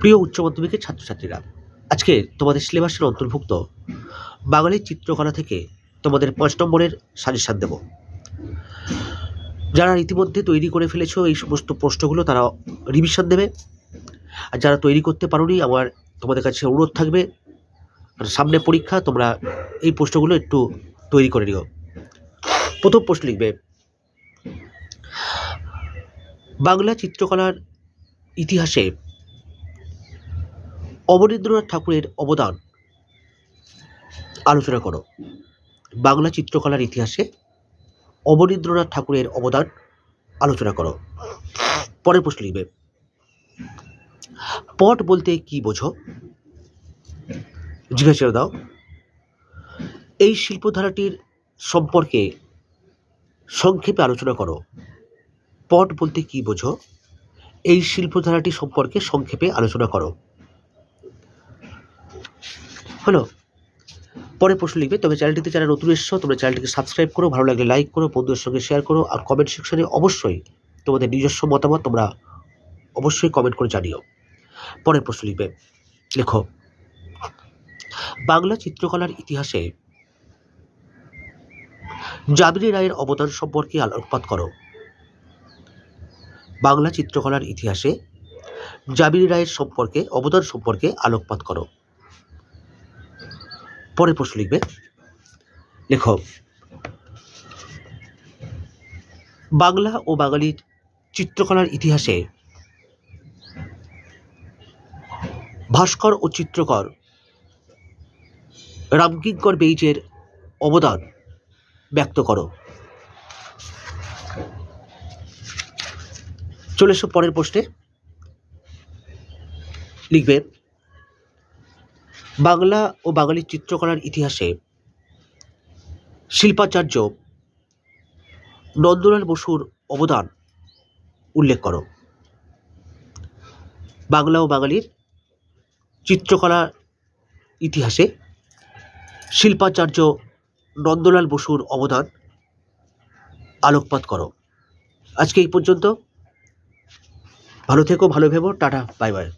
প্রিয় উচ্চ মাধ্যমিকের ছাত্রছাত্রীরা, আজকে তোমাদের সিলেবাসের অন্তর্ভুক্ত বাঙালির চিত্রকলা থেকে তোমাদের পাঁচ নম্বরের সাজেশান দেব। যারা ইতিমধ্যে তৈরি করে ফেলেছো এই সমস্ত প্রশ্নগুলো, তারা রিভিশন দেবে। আর যারা তৈরি করতে পারোনি, আমার তোমাদের কাছে অনুরোধ থাকবে সামনে পরীক্ষা, তোমরা এই প্রশ্নগুলো একটু তৈরি করে নিও। প্রথম প্রশ্ন লিখবে, বাংলা চিত্রকলার ইতিহাসে অবনীন্দ্রনাথ ঠাকুরের অবদান। আলোচনা করো। বাংলা চিত্রকলার ইতিহাসে অবনীন্দ্রনাথ ঠাকুরের অবদান আলোচনা করো। পরের প্রশ্ন লিখবে। পট বলতে কি বোঝো? জিজ্ঞাসা দাও। এই শিল্পধারাটির সম্পর্কে সংক্ষেপে আলোচনা করো। পট বলতে কি বোঝো? এই শিল্পধারাটি সম্পর্কে সংক্ষেপে আলোচনা করো। হলো? পরে প্রশ্ন লিখবে, তবে চ্যানেলটিতে যারা নতুন এসছো, তোমরা চ্যানেলটিকে সাবস্ক্রাইব করো, ভালো লাগলে লাইক করো, বন্ধুদের সঙ্গে শেয়ার করো, আর কমেন্ট সেকশনে অবশ্যই তোমাদের নিজস্ব মতামত তোমরা অবশ্যই কমেন্ট করে জানিও। পরের প্রশ্ন লিখবে, লেখো, বাংলা চিত্রকলার ইতিহাসে যামিনী রায়ের অবদান সম্পর্কে আলোকপাত করো। বাংলা চিত্রকলার ইতিহাসে যামিনী রায়ের সম্পর্কে, অবদান সম্পর্কে আলোকপাত করো। পরের প্রশ্ন লিখবে। লেখো, বাংলা ও বাঙালির চিত্রকলার ইতিহাসে ভাস্কর ও চিত্রকর রামকিঙ্কর বেইজের অবদান ব্যক্ত করো। চলে এসো পরের প্রশ্নে। লিখবে বাংলা ও বাঙালির চিত্রকলার ইতিহাসে শিল্পাচার্য নন্দলাল বসুর অবদান উল্লেখ করো। বাংলা ও বাঙালির চিত্রকলার ইতিহাসে শিল্পাচার্য নন্দলাল বসুর অবদান আলোকপাত করো। আজকে এই পর্যন্ত। ভালো থেকো, ভালো ভেবো, টাটা, বাই বাই।